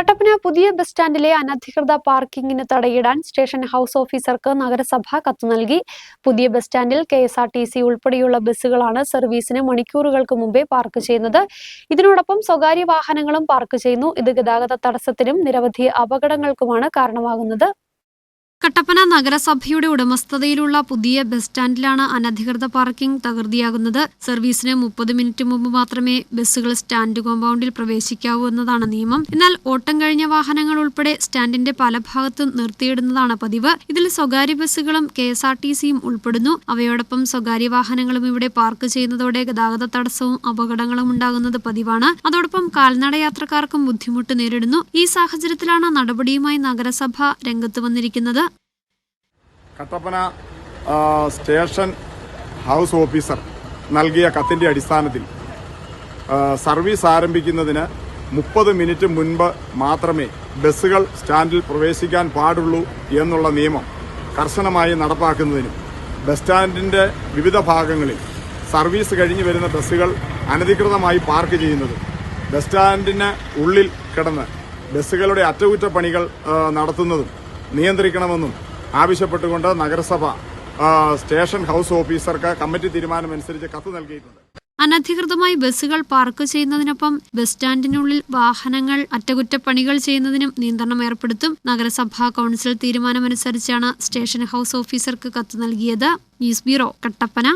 കട്ടപ്പന പുതിയ ബസ് സ്റ്റാൻഡിലെ അനധികൃത പാർക്കിങ്ങിന് തടയിടാൻ station house ഓഫീസർക്ക് നഗരസഭ കത്ത് നൽകി. പുതിയ ബസ് സ്റ്റാൻഡിൽ K S R T C ഉൾപ്പെടെയുള്ള ബസ്സുകളാണ് സർവീസിന് മണിക്കൂറുകൾക്ക് മുമ്പേ പാർക്ക് ചെയ്യുന്നത്. ഇതിനോടൊപ്പം സ്വകാര്യ വാഹനങ്ങളും പാർക്ക് ചെയ്യുന്നു. ഇത് ഗതാഗത തടസ്സത്തിനും നിരവധി അപകടങ്ങൾക്കുമാണ് കാരണമാകുന്നത്. കട്ടപ്പന നഗരസഭയുടെ ഉടമസ്ഥതയിലുള്ള പുതിയ ബസ് സ്റ്റാൻഡിലാണ് അനധികൃത പാർക്കിംഗ് തകൃതിയാകുന്നത്. സർവീസിന് മുപ്പത് മിനിറ്റ് മുമ്പ് മാത്രമേ ബസ്സുകൾ സ്റ്റാൻഡ് കോമ്പൗണ്ടിൽ പ്രവേശിക്കാവൂ എന്നതാണ് നിയമം. എന്നാൽ ഓട്ടം കഴിഞ്ഞ വാഹനങ്ങൾ ഉൾപ്പെടെ സ്റ്റാൻഡിന്റെ പല ഭാഗത്തും നിർത്തിയിടുന്നതാണ് പതിവ്. ഇതിൽ സ്വകാര്യ ബസ്സുകളും കെ എസ് ആർ ടി സിയും ഉൾപ്പെടുന്നു. അവയോടൊപ്പം സ്വകാര്യ വാഹനങ്ങളും ഇവിടെ പാർക്ക് ചെയ്യുന്നതോടെ ഗതാഗത തടസ്സവും അപകടങ്ങളും ഉണ്ടാകുന്നത് പതിവാണ്. അതോടൊപ്പം കാൽനട യാത്രക്കാർക്കും ബുദ്ധിമുട്ട് നേരിടുന്നു. ഈ സാഹചര്യത്തിലാണ് നടപടിയുമായി നഗരസഭ രംഗത്ത് വന്നിരിക്കുന്നത്. കട്ടപ്പന സ്റ്റേഷൻ ഹൗസ് ഓഫീസർ നൽകിയ കത്തിന്റെ അടിസ്ഥാനത്തിൽ സർവീസ് ആരംഭിക്കുന്നതിന് മുപ്പത് മിനിറ്റ് മുൻപ് മാത്രമേ ബസ്സുകൾ സ്റ്റാൻഡിൽ പ്രവേശിക്കാൻ പാടുള്ളൂ എന്നുള്ള നിയമം കർശനമായി നടപ്പാക്കുന്നതിനും ബസ് സ്റ്റാൻഡിന്റെ വിവിധ ഭാഗങ്ങളിൽ സർവീസ് കഴിഞ്ഞു വരുന്ന ബസ്സുകൾ അനധികൃതമായി പാർക്ക് ചെയ്യുന്നത് ബസ് സ്റ്റാൻഡിന് ഉള്ളിൽ കിടന്ന് ബസ്സുകളുടെ അറ്റകുറ്റപ്പണികൾ നടത്തുന്നതും നിയന്ത്രിക്കണമെന്നും ആവശ്യപ്പെട്ടുകൊണ്ട് നഗരസഭ സ്റ്റേഷൻ ഹൗസ് ഓഫീസർക്ക് കമ്മിറ്റി തീരുമാനമനുസരിച്ച് കത്ത് നൽകിയിട്ടുണ്ട്. അനധികൃതമായി ബസ്സുകൾ പാർക്ക് ചെയ്യുന്നതിനൊപ്പം ബസ് സ്റ്റാൻഡിനുള്ളിൽ വാഹനങ്ങൾ അറ്റകുറ്റപ്പണികൾ ചെയ്യുന്നതിനും നിയന്ത്രണം ഏർപ്പെടുത്തും നഗരസഭാ കൗൺസിൽ തീരുമാനമനുസരിച്ചാണ് സ്റ്റേഷൻ ഹൗസ് ഓഫീസർക്ക് കത്ത് നൽകിയത്. News bureau Kattappana.